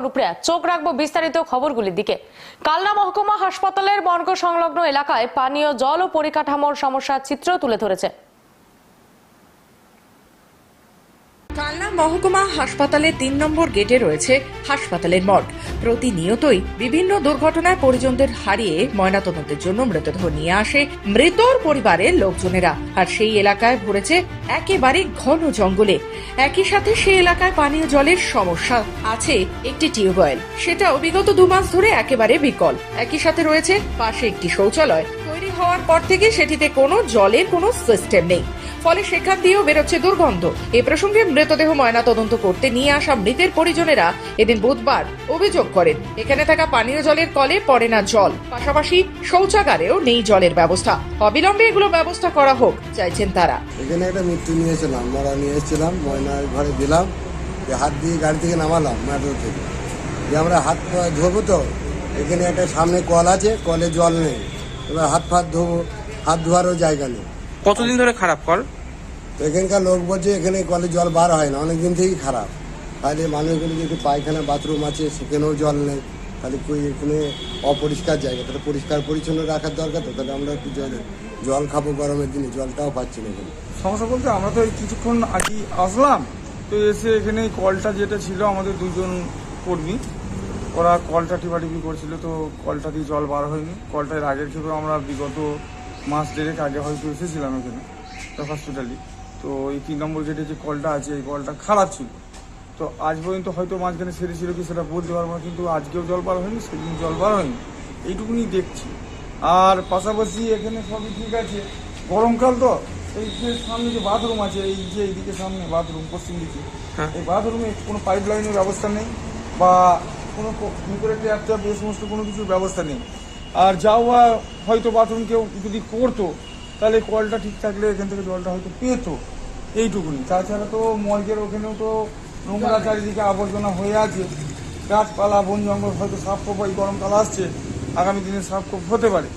অনুপ্রিয়া চোখ রাখব বিস্তারিত খবরগুলির দিকে। কালনা মহকুমা হাসপাতালের বর্গ সংলগ্ন এলাকায় পানীয় জল ও পরিকাঠামোর সমস্যার চিত্র তুলে ধরেছে। কালনা মহকুমা হাসপাতালের তিন নম্বর গেটে রয়েছে হাসপাতালের মর্গ। প্রতিনিয়তই বিভিন্ন দুর্ঘটনায় পরিজনদের হারিয়ে ময়নাতদন্তের জন্য মৃতদেহ নিয়ে আসে মৃতর পরিবারের লোকজনেরা। আর সেই এলাকায় ভরেছে একেবারে ঘন জঙ্গলে। একই সাথে সেই এলাকায় পানীয় জলের সমস্যা আছে একটি টিউবওয়েল। সেটাও বিগত দু মাস ধরে একেবারে বিকল। একই সাথে রয়েছে পাশে একটি শৌচালয়। তৈরি হওয়ার পর থেকে সেটিতে কোনো জলের কোনো সিস্টেম নেই। ফলে সেখান দিয়েও বেরোচ্ছে দুর্গন্ধ। এ প্রসঙ্গে মৃতদেহ ময়না তদন্ত করতে নিয়ে আসা মৃতের পরিজনেরা এদিন বুধবার অভিযোগ করেন। এখানে থাকা পানীয় জলের কলে পড়ে না জল। পাশাপাশি শৌচাগারেও নেই জলের ব্যবস্থা। অবিলম্বে এগুলো ব্যবস্থা করা হোক, চাইছেন তারা। এখানে একটা মৃত্যু নিয়েছিলাম মরা নিয়ে এসেছিলাম, ময়নার ঘরে দিলাম হাত দিয়ে গাড়ি থেকে নামালাম মেট্রো থেকে। দিয়ে আমরা হাত ধোবো তো, এখানে একটা সামনে কল আছে, কলে জল নেই। এবার হাত ফাত ধোবো, হাত ধোয়ারও জায়গা নেই। কতদিন ধরে খারাপ কল? তো এখানকার লোক বলছে এখানে কলে জল বার হয় না অনেক দিন থেকেই খারাপ। তাহলে মানুষগুলো যদি পায়খানা বাথরুম আছে সেখানেও জল নেই তাহলে কই এখানে অপরিষ্কার জায়গা? তাহলে পরিষ্কার পরিচ্ছন্ন রাখার দরকার তো তাহলে আমরা একটু জল জল খাব গরমের দিনে জলটাও পাচ্ছি না এখানে। সমস্যা বলতে আমরা তো এই কিছুক্ষণ আগে আসলাম তো এসে এখানে কলটা যেটা ছিল আমাদের দুজন কর্মী ওরা কলটা টিপাটিপি করছিল তো কলটা দিয়ে জল বার হয়নি। কলটার আগের ক্ষেত্রে আমরা বিগত মাস দেড়েক আগে হয়তো এসেছিলাম এখানে তো হসপিটালে তো এই তিন নম্বর গেটে যে কলটা আছে এই কলটা খারাপ ছিল। তো আজ পর্যন্ত হয়তো মাঝখানে সেরেছিল কি সেটা বলতে পারব না কিন্তু আজকেও জল বার হয়নি সেদিন জল বার হয়নি। এইটুকুনি দেখছি। আর পাশাপাশি এখানে সবই ঠিক আছে। গরমকাল তো এই যে সামনে যে বাথরুম আছে এই যে এইদিকে সামনে বাথরুম পশ্চিম দিকে। হ্যাঁ। এই বাথরুমে কোনো পাইপ লাইনের ব্যবস্থা নেই বা কোনো ভিতরে ট্যাপ ট্যাপ এই সমস্ত কোনো কিছুর ব্যবস্থা নেই। আর যাওয়া হয়তো বাথরুম কেউ যদি করতো তাহলে কলটা ঠিক থাকলে এখান থেকে জলটা হয়তো পেতো। এইটুকুনি। তাছাড়া তো মর্গের ওখানেও তো নোংরা চারিদিকে আবর্জনা হয়ে আছে। গাছপালা বন জঙ্গল হয়তো সাফ এই গরমকাল আসছে। আগামী দিনে সাফ হতে পারে।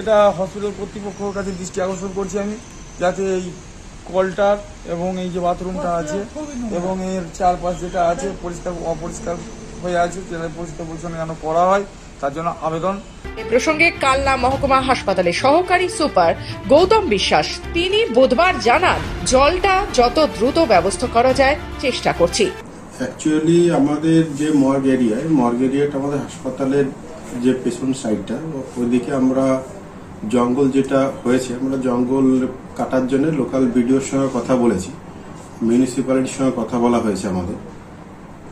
এটা হসপিটাল কর্তৃপক্ষের কাছে দৃষ্টি আকর্ষণ করছি আমি যাতে এই কলটার এবং এই যে বাথরুমটা আছে এবং এর চারপাশ যেটা আছে পরিষ্কার অপরিষ্কার হয়ে আছে সেটা পরিষ্কার পরিচ্ছন্ন যেন করা হয়। তার জন্য আবেদন। এ প্রসঙ্গে কালনা মহকুমা হাসপাতালের সহকারী সুপার গৌতম বিশ্বাস তিনি বুধবার জানান জলটা যত দ্রুত ব্যবস্থা করা যায় চেষ্টা করছি। অ্যাকচুয়ালি আমাদের যে মর্গ এরিয়ায় মর্গ এরিয়াটা আমাদের হাসপাতালের যে পেছন সাইডটা ওইদিকে আমরা জঙ্গল যেটা হয়েছে আমরা জঙ্গল কাটার জন্য লোকাল বিডিওর সঙ্গে কথা বলেছি মিউনিসিপ্যালিটির সঙ্গে কথা বলা হয়েছে আমাদের।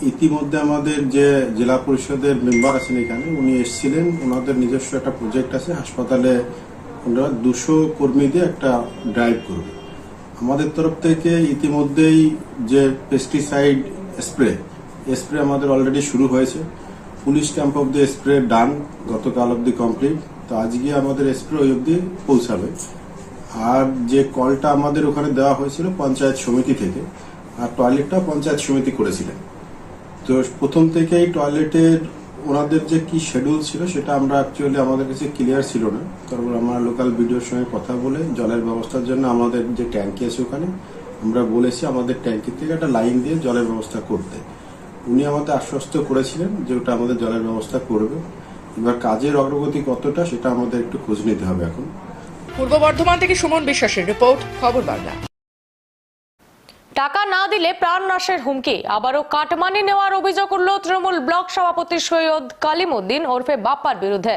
ইতিমধ্যে আমাদের যে জেলা পরিষদের মেম্বার আছেন এখানে, উনি এসেছিলেন। ওনাদের নিজস্ব একটা প্রজেক্ট আছে, হাসপাতালে ওনারা দুশো কর্মী দিয়ে একটা ড্রাইভ করবে। আমাদের তরফ থেকে ইতিমধ্যেই যে পেস্টিসাইড স্প্রে স্প্রে আমাদের অলরেডি শুরু হয়েছে। Police camp of the spray done গতকাল অবধি কমপ্লিট তো আজকে আমাদের স্প্রে ওই অবধি পৌঁছাবে। আর যে কলটা আমাদের ওখানে দেওয়া হয়েছিল পঞ্চায়েত সমিতি থেকে, আর টয়লেটটা পঞ্চায়েত সমিতি করেছিলেন। তো প্রথম থেকেই টয়লেটের ওনাদের যে কি শেডিউল ছিল সেটা আমরা অ্যাকচুয়ালি আমাদের কাছে ক্লিয়ার ছিল না। তারপর আমরা লোকাল ভিডিওর সঙ্গে কথা বলে জলের ব্যবস্থার জন্য আমাদের যে ট্যাঙ্কি আছে ওখানে, আমরা বলেছি আমাদের ট্যাঙ্কি থেকে একটা লাইন দিয়ে জলের ব্যবস্থা করতে। উনি আমাদের আশ্বস্ত করেছিলেন যে ওটা আমাদের জলের ব্যবস্থা করবে। এবার কাজের অগ্রগতি কতটা সেটা আমাদের একটু খোঁজ নিতে হবে এখন। পূর্ব বর্ধমান থেকে সুমন বিশ্বাসের রিপোর্ট খবর বাংলা। টাকা না দিলে প্রাণ নাশের হুমকি। আবারও কাটমানি নেওয়ার অভিযোগ উঠল তৃণমূল ব্লক সভাপতি সৈয়দ কালিমুদ্দিন ওরফে বাপ্পার বিরুদ্ধে।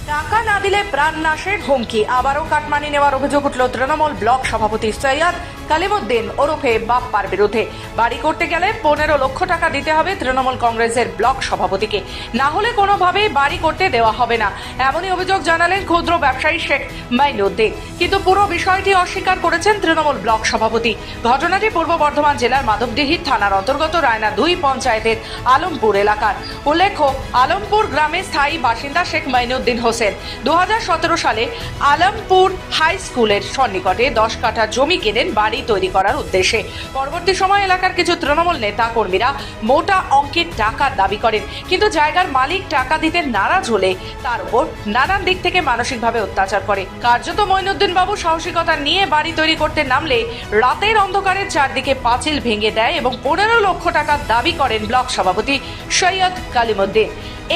টাকা না দিলে প্রাণ নাশের হুমকি। আবারও কাটমানি নেওয়ার অভিযোগ উঠল তৃণমূল ব্লক সভাপতি সৈয়দ কালিমুদ্দিন ওরফে বাপ্পার বিরুদ্ধে। বাড়ি করতে গেলে পনেরো লক্ষ টাকা দিতে হবে তৃণমূল কংগ্রেসের ব্লক সভাপতিকে। না হলে কোনোভাবেই বাড়ি করতে দেওয়া হবে না। এমনই অভিযোগ জানালেন ক্ষুদ্র ব্যবসায়ী শেখ মাইনুদ্দিন। কিন্তু পুরো বিষয়টি অস্বীকার করেছেন তৃণমূল ব্লক সভাপতি। ঘটনাটি পূর্ব বর্ধমান জেলার মাধবডিহি থানার অন্তর্গত রায়না দুই পঞ্চায়েতের আলমপুর এলাকার। উল্লেখ্য, আলমপুর গ্রামে স্থায়ী বাসিন্দা শেখ মাইনুদ্দিন হোসেন দু হাজার সতেরো সালে আলমপুর হাই স্কুলের সন্নিকটে দশ কাঠা জমি কেনেন বাড়ি তৈরি করার উদ্দেশ্যে। পরবর্তী সময় এলাকার কিছু তৃণমূল নেতা কর্মীরা মোটা অঙ্কের টাকা দাবি করেন, কিন্তু জায়গার মালিক টাকা দিতে নারাজ হলে তার উপর নানান দিক থেকে মানসিকভাবে অত্যাচার করে। কার্যত মঈনুদ্দিন বাবু সাহসিকতা নিয়ে বাড়ি তৈরি করতে নামলে রাতের অন্ধকারের চারদিকে পাঁচিল ভেঙে দেয় এবং পনেরো লক্ষ টাকা দাবি করেন ব্লক সভাপতি সৈয়দ কালিমুদ্দিন।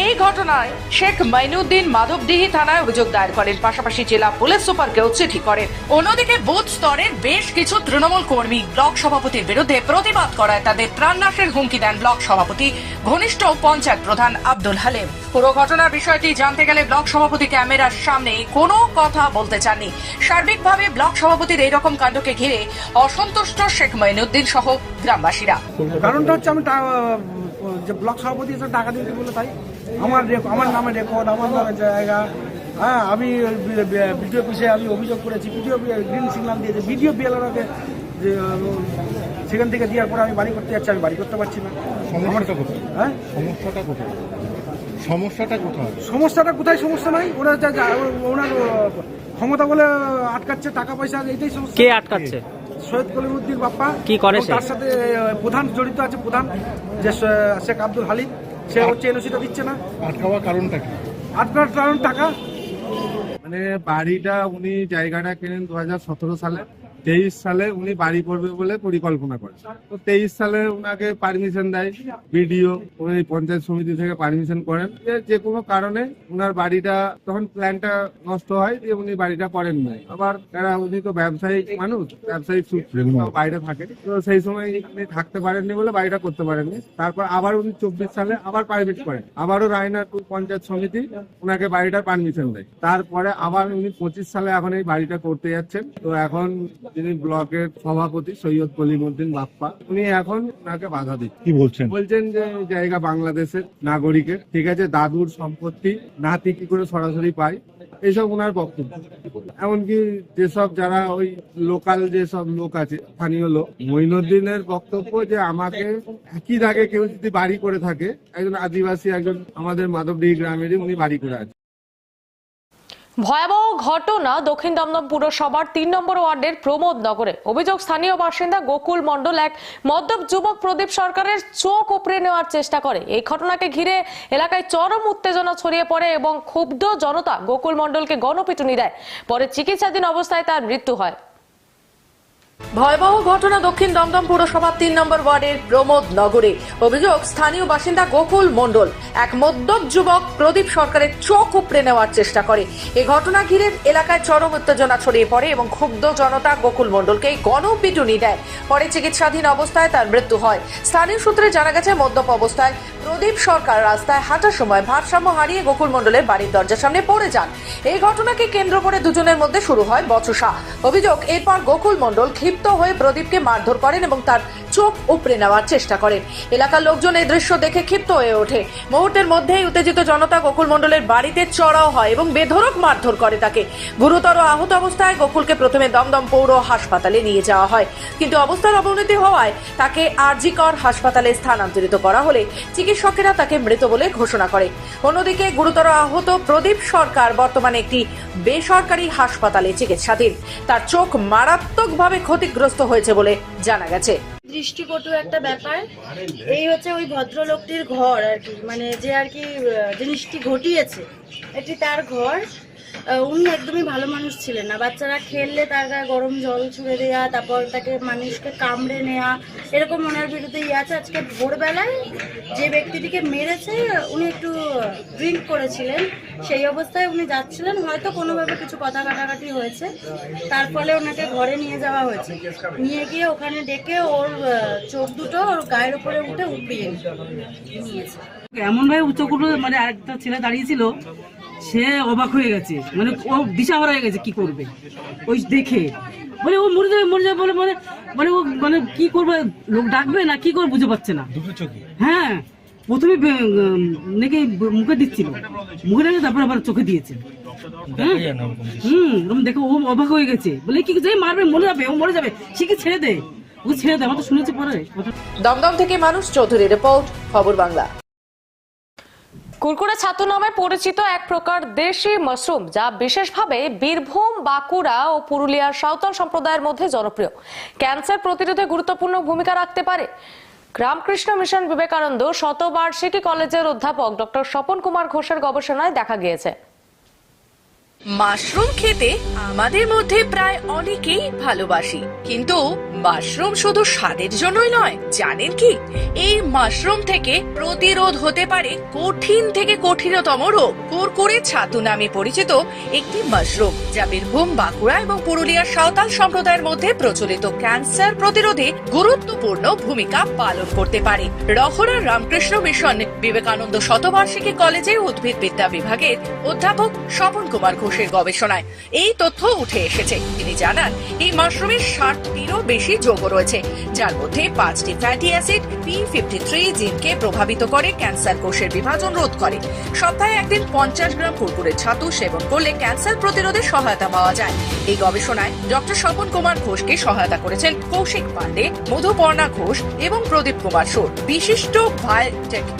এই ঘটনায় শেখ মাইনুদ্দিন মাধবডিহি থানায় অভিযোগ দায়ের করেন। পাশাপাশি জেলা পুলিশ সুপারকেও চিঠি করেন। অন্যদিকে বুথ স্তরের বেশ কিছু তৃণমূল কর্মী ব্লক সভাপতির বিরুদ্ধে প্রতিবাদ করায় তাদের প্রাণনাশের হুমকি দেন ব্লক সভাপতি ঘনিষ্ঠ পঞ্চায়েত প্রধান আব্দুল হালেম। পুরো ঘটনার বিষয়টি জানতে গেলে ব্লক সভাপতি ক্যামেরার সামনে কোনো কথা বলতে চাননি। সার্বিকভাবে ব্লক সভাপতির এইরকম কাণ্ডকে ঘিরে অসন্তুষ্ট শেখ মাইনুদ্দিন সহ গ্রামবাসীরা। কারণটা হচ্ছে আমি যে ব্লক সভাপতি টাকা দিতে বলে তাই আমার আমার নামে রেকর্ড আমার নামে জায়গা। হ্যাঁ আমি ভিডিও অফিসে আমি অভিযোগ করেছি ভিডিও গ্রিন সিগন্যাল দিয়েছে ভিডিও বিএলআরকে যে সেখান থেকে দেওয়ার পরে আমি বাড়ি করতে যাচ্ছি আমি বাড়ি করতে পারছি না। সমস্যাটা কোথায়? হ্যাঁ? সমস্যাটা কোথায়? সমস্যাটা কোথায়? সমস্যাটা কোথায় সমস্যা নাই? ওরা যা যা- ওনার ক্ষমতা বলে আটকাচ্ছে টাকা পয়সা এইটাই সমস্যা। কে আটকাচ্ছে? সৈয়দ কলিমুদ্দিন বাপ্পা কি করে তার সাথে প্রধান জড়িত আছে প্রধান যে শেখ আব্দুল হালিম। সে হচ্ছে এনওসিটা দিচ্ছে না। আটকাওয়ার কারণটা কি? আটকার কারণ টাকা। মানে বাড়িটা উনি জায়গাটা কেনেন দু সতেরো সালে। তেইশ সালে উনি বাড়ি করবে বলে পরিকল্পনা করেন। তো তেইশ সালে উনাকে পারমিশন দেয় বিডিও উনি পঞ্চায়েত সমিতি থেকে পারমিশন করেন। যে কোনো কারণে উনার বাড়িটা তখন প্ল্যানটা নষ্ট হয় যে উনি বাড়িটা করেন নাই। আবার তারা উনি তো ব্যবসায়িক মানুষ ব্যবসায়িক সূত্রে বাইরে থাকে তো সেই সময় উনি থাকতে পারেননি বলে বাড়িটা করতে পারেননি। তারপর আবার উনি চব্বিশ সালে আবার পারমিট করেন। আবারও রায়নাপুর পঞ্চায়েত সমিতি ওনাকে বাড়িটার পারমিশন দেয়। তারপরে আবার উনি পঁচিশ সালে এখন এই বাড়িটা করতে যাচ্ছেন। তো এখন যিনি ব্লকের সভাপতি সৈয়দ কলিমুদ্দিন বাপ্পা। উনি এখন ওনাকে বাধা দিচ্ছেন। কি বলছেন? বলছেন যে জায়গা বাংলাদেশের নাগরিকের। ঠিক আছে দাদুর সম্পত্তি নাতি কি করে সরাসরি পায়? এইসব ওনার বক্তব্য। এমনকি যেসব যারা ওই লোকাল যেসব লোক আছে স্থানীয় লোক মঈনুদ্দিনের বক্তব্য যে আমাকে একই দাগে কেউ যদি বাড়ি করে থাকে একজন আদিবাসী একজন আমাদের মাধবডিহি গ্রামেরই উনি বাড়ি করে আছে ভয়াবহ ঘটনা দক্ষিণ দমদম পুরসভার তিন নম্বর ওয়ার্ডের প্রমোদ নগরে। অভিযোগ, স্থানীয় বাসিন্দা গোকুল মণ্ডল এক মদ্যপ যুবক প্রদীপ সরকারের চোখ উপড়ে নেওয়ার চেষ্টা করে। এই ঘটনাকে ঘিরে এলাকায় চরম উত্তেজনা ছড়িয়ে পড়ে এবং ক্ষুব্ধ জনতা গোকুল মণ্ডলকে গণপিটুনি দেয়। পরে চিকিৎসাধীন অবস্থায় তার মৃত্যু হয়। ভয়াবহ ঘটনা দক্ষিণ দমদম পুরসভার তিন নম্বর ওয়ার্ডের প্রমোদ নগরে। অভিযোগ, স্থানীয় বাসিন্দা গোকুল মণ্ডল এক মদ্যপ যুবক প্রদীপ সরকারের চোখ উপড়ে নেওয়ার চেষ্টা করে। এ ঘটনা ঘিরে এলাকায় চরম উত্তেজনা ছড়িয়ে পড়ে এবং ক্ষুব্ধ জনতা গোকুল মণ্ডলকে গণপিটুনি দেয়। পরে চিকিৎসাধীন অবস্থায় তার মৃত্যু হয়। স্থানীয় সূত্রে জানা গেছে, মদ্যপ অবস্থায় প্রদীপ সরকার রাস্তায় হাঁটার সময় ভারসাম্য হারিয়ে গোকুল মণ্ডলের বাড়ির দরজার সামনে পড়ে যান। এই ঘটনাকে কেন্দ্র করে দুজনের মধ্যে শুরু হয় বচসা। অভিযোগ, এরপর গোকুল মণ্ডল ক্ষিপ্ত হয়ে প্রদীপকে মারধর করেন এবং তার চোখ উপড়ে নেওয়ার চেষ্টা করেন। এলাকার লোকজন এই দৃশ্য দেখে ক্ষিপ্ত হয়ে ওঠে। মুহূর্তের মধ্যেই উত্তেজিত জনতা গোকুল মণ্ডলের বাড়িতে চড়াও হয় এবং বেধড়ক মারধর করে তাকে। গুরুতর আহত অবস্থায় গোকুলকে প্রথমে দমদম পৌর হাসপাতালে নিয়ে যাওয়া হয়। কিন্তু অবস্থার অবনতি হওয়ায় তাকে আরজিকর হাসপাতালে স্থানান্তরিত করা হলে চিকিৎসকেরা তাকে মৃত বলে ঘোষণা করে। অন্যদিকে গুরুতর আহত প্রদীপ সরকার বর্তমানে একটি বেসরকারি হাসপাতালে চিকিৎসাধীন। তার চোখ মারাত্মকভাবে ক্ষতিগ্রস্ত হয়েছে বলে জানা গেছে। দৃষ্টিকটু একটা ব্যাপার। এই হচ্ছে ওই ভদ্রলোকটির ঘর আর কি। মানে যে আর কি জিনিসটি ঘটিয়েছে, এটি তার ঘর। উনি একদমই ভালো মানুষ ছিলেন না। বাচ্চারা খেললে তার গায়ে গরম জল ছুড়ে দেওয়া তারপর তাকে মানুষকে কামড়ে নেওয়া এরকম ওনার বিরুদ্ধে ইয়ে আছে। আজকে ভোরবেলায় যে ব্যক্তিটিকে মেরেছে, উনি একটু ড্রিঙ্ক করেছিলেন। সেই অবস্থায় উনি যাচ্ছিলেন। হয়তো কোনোভাবে কিছু কথা কাটাকাটি হয়েছে। তার ফলে ওনাকে ঘরে নিয়ে যাওয়া হয়েছে। নিয়ে গিয়ে ওখানে ডেকে ওর চোখ দুটো ওর গায়ের উপরে উঠে উঠিয়ে নিয়েছে। এমন ভাবে উচ্চ মানে আরেকটা ছেলে দাঁড়িয়েছিল সে অবাক হয়ে গেছে। মানে ও দিশাহারা হয়ে গেছে কি করবে? ওই দেখে। বলে ও মরে যাবে মরে যাবে বলে মানে মানে ও মানে কি করবে? লোক ডাকবে না কি করবে বুঝে পাচ্ছে না? হ্যাঁ প্রথমে নাকি মুখে দিচ্ছিল। মুখে দিয়ে তারপর আবার চোখে দিয়েছে। ওরকম। হুম এরকম দেখে ও অবাক হয়ে গেছে। বলে কি যাই মারবে মরে যাবে ও মরে যাবে সে কি ছেড়ে দে? ও ছেড়ে দে আমার তো শুনেছি পরে। দমদম থেকে মানুষ চৌধুরী রিপোর্ট খবর বাংলা। কুরকুরে ছাতু নামে পরিচিত এক প্রকার দেশি মাশরুম, যা বিশেষভাবে বীরভূম, বাঁকুড়া ও পুরুলিয়ার সাঁওতাল সম্প্রদায়ের মধ্যে জনপ্রিয়। ক্যান্সার প্রতিরোধে গুরুত্বপূর্ণ ভূমিকা রাখতে পারে। রামকৃষ্ণ মিশন বিবেকানন্দ শতবার্ষিকী কলেজের অধ্যাপক ডক্টর স্বপন কুমার ঘোষের গবেষণায় দেখা গিয়েছে। মাশরুম খেতে আমাদের মধ্যে প্রায় অনেকেই ভালোবাসি। কিন্তু মাশরুম শুধু স্বাদের জন্যই নয়, জানেন কি? এই মাশরুম থেকে প্রতিরোধ হতে পারে কঠিন থেকে কঠিনতম রোগ। কুরকুরে ছাতু নামে পরিচিত একটি মাশরুম, যা বীরভূম, বাঁকুড়া এবং পুরুলিয়ার সাঁওতাল সম্প্রদায়ের মধ্যে প্রচলিত ক্যান্সার প্রতিরোধে গুরুত্বপূর্ণ ভূমিকা পালন করতে পারে। রহরা রামকৃষ্ণ মিশন বিবেকানন্দ শতবার্ষিকী কলেজে উদ্ভিদ বিদ্যা বিভাগের অধ্যাপক স্বপন কুমার ঘোষের গবেষণায়। এই তথ্য উঠে এসেছে। তিনি জানান, এই মাশরুমের ষাটটিরও বেশি যৌগ রয়েছে, যার মধ্যে পাঁচটি fatty acid P fifty three জিনকে প্রভাবিত করে ক্যান্সার কোষের বিভাজন রোধ করে। সপ্তাহে একদিন পঞ্চাশ গ্রাম কুরকুরে ছাতু সেবন করলে ক্যান্সার প্রতিরোধে সহায়তা পাওয়া যায়। এই গবেষণায় ডক্টর স্বপন কুমার ঘোষকে সহায়তা করেছেন কৌশিক পান্ডে মধুপর্ণা ঘোষ এবং প্রদীপ কুমার সোর। বিশিষ্ট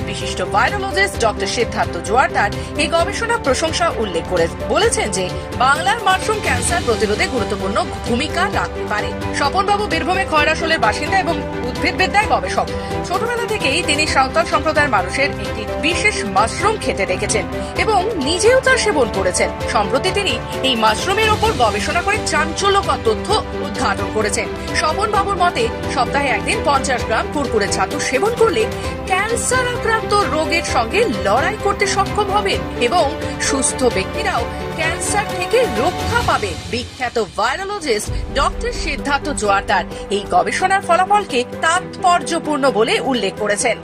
বিশিষ্ট ভাইরোলজিস্ট ডক্টর সিদ্ধার্থ জোয়ারদার এই গবেষণা প্রশংসা উল্লেখ করে বলেছেন যে বাংলার মাশরুম ক্যান্সার প্রতিরোধে গুরুত্বপূর্ণ ভূমিকা রাখতে পারে। স্বপনবাবু বীরভূমে খয়রাসোলের বাসিন্দা এবং উদ্ভিদ বিদ্যায় গবেষক। ছোটবেলা থেকেই তিনি সাঁওতাল সম্প্রদায়ের মানুষের একটি বিশেষ মাশরুম খেতে দেখেছেন এবং নিজেও তা সেবন করেছেন। সম্প্রতি তিনি এই মাশরুমের ওপর গবেষণা করে চাঞ্চল্যকর তথ্য উদ্ঘাটন করেছেন। স্বপন বাবুর মতে, সপ্তাহে একদিন পঞ্চাশ গ্রাম কুরকুরে ছাতু সেবন করলে ক্যান্সার আক্রান্ত রোগের সঙ্গে লড়াই করতে সক্ষম হবেন এবং সুস্থ ব্যক্তিরাও ক্যান্সার থেকে রক্ষা পাবে বিখ্যাত ভাইরোলজিস্ট ডক্টর সিদ্ধার্থ জোয়ারদার। এই গবেষণার ফলাফলকে তাৎপর্যপূর্ণ বলে উল্লেখ করেছেন।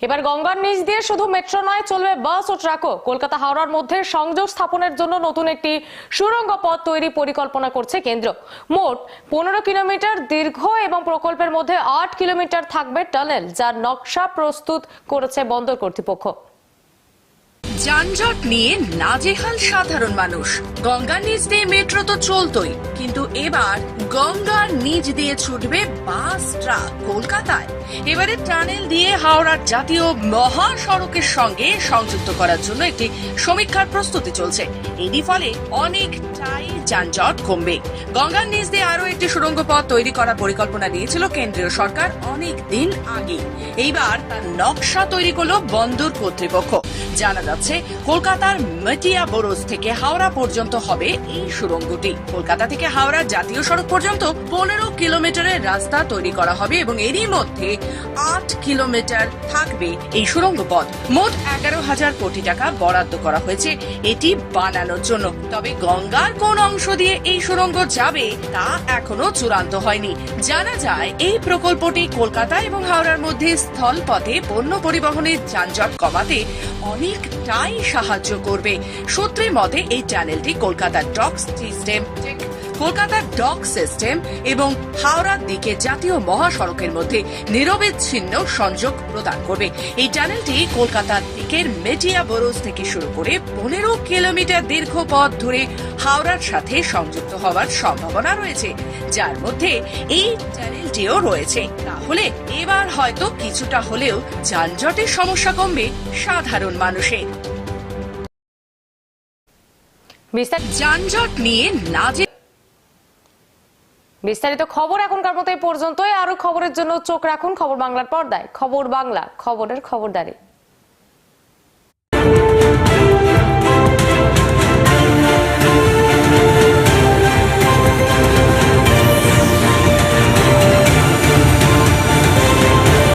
এবার গঙ্গার নিচ দিয়ে শুধু মেট্রো নয়, চলবে বাস ও ট্রাকও। কলকাতা হাওড়ার মধ্যে সংযোগ স্থাপনের জন্য নতুন একটি সুড়ঙ্গ পথ তৈরি পরিকল্পনা করছে কেন্দ্র। মোট পনেরো কিলোমিটার দীর্ঘ এবং প্রকল্পের মধ্যে আট কিলোমিটার থাকবে টানেল যার নকশা প্রস্তুত করেছে বন্দর কর্তৃপক্ষ। যানজট নিয়ে নাজেহাল সাধারণ মানুষ। গঙ্গার নিচ দিয়ে মেট্রো তো চলতই, কিন্তু এবার গঙ্গার নিচ দিয়ে ছুটবে বাস, ট্রাক কলকাতায়। এবারে টানেল দিয়ে হাওড়ার জাতীয় মহাসড়কের সঙ্গে সংযুক্ত করার জন্য একটি সমীক্ষার প্রস্তুতি চলছে। এরই ফলে অনেকটাই যানজট কমবে। গঙ্গার নিচ দিয়ে আরও একটি সুড়ঙ্গ পথ তৈরি করার পরিকল্পনা দিয়েছিল কেন্দ্রীয় সরকার অনেক দিন আগে এইবার তার নকশা তৈরি করল বন্দর কর্তৃপক্ষ। জানা যাচ্ছে কলকাতার মেটিয়া বোরোজ থেকে হাওড়া পর্যন্ত হবে এই সুড়ঙ্গটি। কলকাতা থেকে হাওড়া জাতীয় সড়ক পর্যন্ত পনেরো কিলোমিটারের রাস্তা তৈরি করা হবে এবং এরই মধ্যে আট কিলোমিটার থাকবে এই সুড়ঙ্গ পথ। মোট এগারো হাজার কোটি টাকা বরাদ্দ করা হয়েছে এটি বানানোর জন্য। তবে গঙ্গার কোন অংশ দিয়ে এই সুড়ঙ্গ যাবে তা এখনও চূড়ান্ত হয়নি। জানা যায়, এই প্রকল্পটি কলকাতা এবং হাওড়ার মধ্যে স্থল পথে পণ্য পরিবহনের যানজট কমাতে অনেকটাই সাহায্য করবে। সূত্রের মতে, এই চ্যানেলটি কলকাতার ডক সিস্টেম কলকাতার ডক সিস্টেম এবং হাওড়ার দিকে জাতীয় মহাসড়কের মধ্যে নিরবিচ্ছিন্ন সংযোগ প্রদান করবে। এই চ্যানেলটি কলকাতার দিকের মেটিয়া বরোজ থেকে শুরু করে পনেরো কিলোমিটার দীর্ঘ পথ ধরে হাওড়ার সাথে সংযুক্ত হওয়ার সম্ভাবনা রয়েছে। যার মধ্যে এই চ্যানেলটিও রয়েছে। তাহলে এবার হয়তো কিছুটা হলেও যানজটের সমস্যা কমবে সাধারণ মানুষের। যানজট নিয়ে নাজে বিস্তারিত খবর এখনকার মতো এই পর্যন্তই। আরও খবরের জন্য চোখ রাখুন খবর বাংলার পর্দায়। খবর বাংলা খবরের খবরদারি।